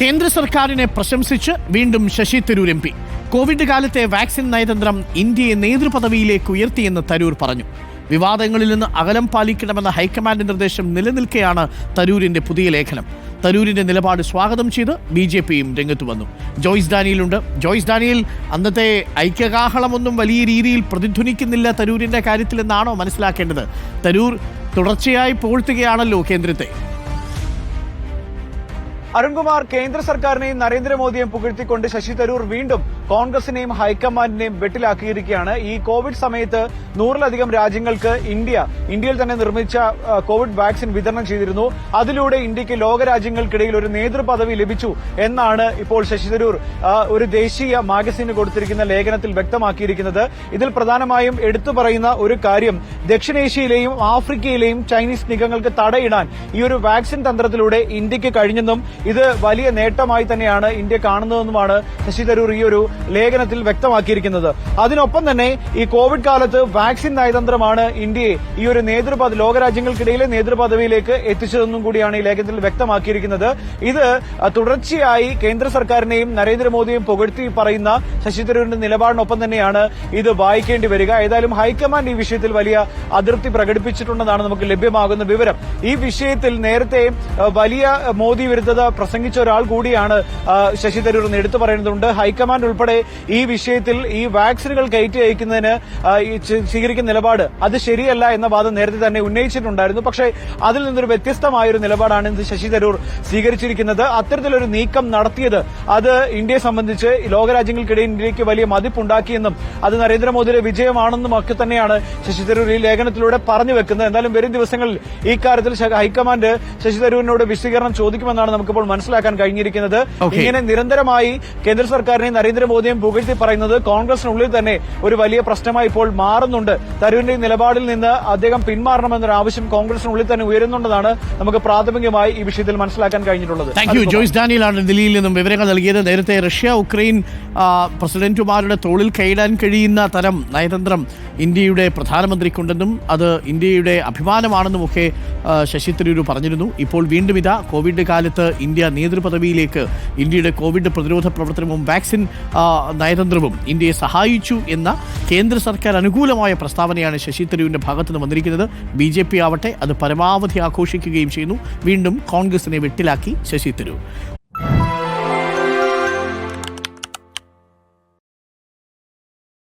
കേന്ദ്ര സർക്കാരിനെ പ്രശംസിച്ച് വീണ്ടും Shashi Tharoor M P. Covid കാലത്തെ വാക്സിൻ നയതന്ത്രം ഇന്ത്യയെ നേതൃപദവിയിലേക്ക് ഉയർത്തിയെന്ന് തരൂർ പറഞ്ഞു. വിവാദങ്ങളിൽ നിന്ന് അകലം പാലിക്കണമെന്ന ഹൈക്കമാൻഡ് നിർദ്ദേശം നിലനിൽക്കെയാണ് തരൂരിന്റെ പുതിയ ലേഖനം. തരൂരിന്റെ നിലപാട് സ്വാഗതം ചെയ്ത് ബി ജെ പിയും രംഗത്ത് വന്നു. ജോയ്സ് ഡാനിയലുണ്ട്. ജോയ്സ് ഡാനിയൽ അന്നത്തെ ഐക്യകാഹളമൊന്നും വലിയ രീതിയിൽ പ്രതിധ്വനിക്കുന്നില്ല തരൂരിന്റെ കാര്യത്തിലെന്നാണോ മനസ്സിലാക്കേണ്ടത്? തരൂർ തുടർച്ചയായി പോഴ്ത്തുകയാണല്ലോ കേന്ദ്രത്തെ. അരുൺകുമാർ കേന്ദ്ര സർക്കാരിനെയും നരേന്ദ്രമോദിയെയും പുകഴ്ത്തിക്കൊണ്ട് ശശി തരൂർ വീണ്ടും കോൺഗ്രസിനെയും ഹൈക്കമാൻഡിനെയും വെട്ടിലാക്കിയിരിക്കുകയാണ്. ഈ കോവിഡ് സമയത്ത് നൂറിലധികം രാജ്യങ്ങൾക്ക് ഇന്ത്യ ഇന്ത്യയിൽ തന്നെ നിർമ്മിച്ച കോവിഡ് വാക്സിൻ വിതരണം ചെയ്തിരുന്നു. അതിലൂടെ ഇന്ത്യയ്ക്ക് ലോകരാജ്യങ്ങൾക്കിടയിൽ ഒരു നേതൃപദവി ലഭിച്ചു എന്നാണ് ഇപ്പോൾ ശശി തരൂർ ഒരു ദേശീയ മാഗസിന് കൊടുത്തിരിക്കുന്ന ലേഖനത്തിൽ വ്യക്തമാക്കിയിരിക്കുന്നത്. ഇതിൽ പ്രധാനമായും എടുത്തു പറയുന്ന ഒരു കാര്യം ദക്ഷിണേഷ്യയിലെയും ആഫ്രിക്കയിലെയും ചൈനീസ് നീക്കങ്ങൾക്ക് തടയിടാൻ ഈ ഒരു വാക്സിൻ തന്ത്രത്തിലൂടെ ഇന്ത്യയ്ക്ക് കഴിഞ്ഞെന്നും ഇത് വലിയ നേട്ടമായി തന്നെയാണ് ഇന്ത്യ കാണുന്നതെന്നുമാണ് ശശി തരൂർ ഈ ഒരു ലേഖനത്തിൽ വ്യക്തമാക്കിയിരിക്കുന്നത്. അതിനൊപ്പം തന്നെ ഈ കോവിഡ് കാലത്ത് വാക്സിൻ നയതന്ത്രമാണ് ഇന്ത്യയെ ഈ ഒരു നേതൃപദ ലോകരാജ്യങ്ങൾക്കിടയിലെ നേതൃപദവിയിലേക്ക് എത്തിച്ചതെന്നും കൂടിയാണ് ഈ ലേഖനത്തിൽ വ്യക്തമാക്കിയിരിക്കുന്നത്. ഇത് തുടർച്ചയായി കേന്ദ്ര സർക്കാരിനെയും നരേന്ദ്രമോദിയെയും പുകഴ്ത്തി പറയുന്ന ശശി തരൂരിന്റെ നിലപാടിനൊപ്പം തന്നെയാണ് ഇത് വായിക്കേണ്ടി വരിക. ഏതായാലും ഹൈക്കമാൻഡ് ഈ വിഷയത്തിൽ വലിയ അതൃപ്തി പ്രകടിപ്പിച്ചിട്ടുണ്ടെന്നാണ് നമുക്ക് ലഭ്യമാകുന്ന വിവരം. ഈ വിഷയത്തിൽ നേരത്തെ വലിയ മോദി വിരുദ്ധത പ്രസംഗിച്ച ഒരാൾ കൂടിയാണ് ശശി തരൂർ എന്ന് എടുത്തു പറയുന്നുണ്ട് ഹൈക്കമാൻഡ് ഉൾപ്പെടെ ഈ വിഷയത്തിൽ ഈ വാക്സിനുകൾ കയറ്റി അയക്കുന്നതിന് സ്വീകരിക്കുന്ന നിലപാട് അത് ശരിയല്ല എന്ന വാദം നേരത്തെ തന്നെ ഉന്നയിച്ചിട്ടുണ്ടായിരുന്നു. പക്ഷേ അതിൽ നിന്നൊരു വ്യത്യസ്തമായൊരു നിലപാടാണ് ഇന്ന് ശശി തരൂർ സ്വീകരിച്ചിരിക്കുന്നത്. അത്തരത്തിലൊരു നീക്കം നടത്തിയത് അത് ഇന്ത്യയെ സംബന്ധിച്ച് ലോകരാജ്യങ്ങൾക്കിടയിൽ ഇന്ത്യയ്ക്ക് വലിയ മതിപ്പുണ്ടാക്കിയെന്നും അത് നരേന്ദ്രമോദിയുടെ വിജയമാണെന്നും ഒക്കെ തന്നെയാണ് ശശി തരൂർ ഈ ലേഖനത്തിലൂടെ പറഞ്ഞു വെക്കുന്നത്. എന്തായാലും വരും ദിവസങ്ങളിൽ ഈ കാര്യത്തിൽ ഹൈക്കമാൻഡ് ശശി തരൂരിനോട് വിശദീകരണം ചോദിക്കുമെന്നാണ് നമുക്കിപ്പോൾ മനസ്സിലാക്കാൻ കഴിഞ്ഞിരിക്കുന്നത്. ഇങ്ങനെ നിരന്തരമായി കേന്ദ്ര സർക്കാരിനെയും നരേന്ദ്രമോദിയെയും പുകഴ്ത്തി പറയുന്നത് കോൺഗ്രസിനുള്ളിൽ തന്നെ ഒരു വലിയ പ്രശ്നമായി ഇപ്പോൾ മാറുന്നുണ്ട്. തരൂരിന്റെ നിലപാടിൽ നിന്ന് അദ്ദേഹം പിന്മാറണമെന്നൊരു ആവശ്യം കോൺഗ്രസിനുള്ളിൽ തന്നെ ഉയരുന്നുണ്ടെന്നാണ് നമുക്ക് പ്രാഥമികമായി ഈ വിഷയത്തിൽ മനസ്സിലാക്കാൻ കഴിഞ്ഞിട്ടുള്ളത്. താങ്ക് യു ജോയ്സ് ഡാനിയലാണ് ദില്ലിയിൽ നിന്നും വിവരങ്ങൾ നൽകിയത്. നേരത്തെ റഷ്യ ഉക്രൈൻ പ്രസിഡന്റുമാരുടെ തോളിൽ കൈയിടാൻ കഴിയുന്ന തരം നയതന്ത്രം ഇന്ത്യയുടെ പ്രധാനമന്ത്രിക്കുണ്ടെന്നും അത് ഇന്ത്യയുടെ അഭിമാനമാണെന്നുമൊക്കെ ആ, ശശി തരൂർ പറഞ്ഞിരുന്നു. ഇപ്പോൾ വീണ്ടും ഇതാ കോവിഡ് കാലത്ത് ഇന്ത്യ നേതൃപദവിയിലേക്ക് ഇന്ത്യയുടെ കോവിഡ് പ്രതിരോധ പ്രവർത്തനവും വാക്സിൻ നയതന്ത്രവും ഇന്ത്യയെ സഹായിച്ചു എന്ന കേന്ദ്ര സർക്കാർ അനുകൂലമായ പ്രസ്താവനയാണ് ശശി തരൂരിന്റെ ഭാഗത്തു നിന്ന് വന്നിരിക്കുന്നത്. ബി ജെ പി ആവട്ടെ അത് പരമാവധി ആഘോഷിക്കുകയും ചെയ്യുന്നു. വീണ്ടും കോൺഗ്രസിനെ വെട്ടിലാക്കി ശശി തരൂർ.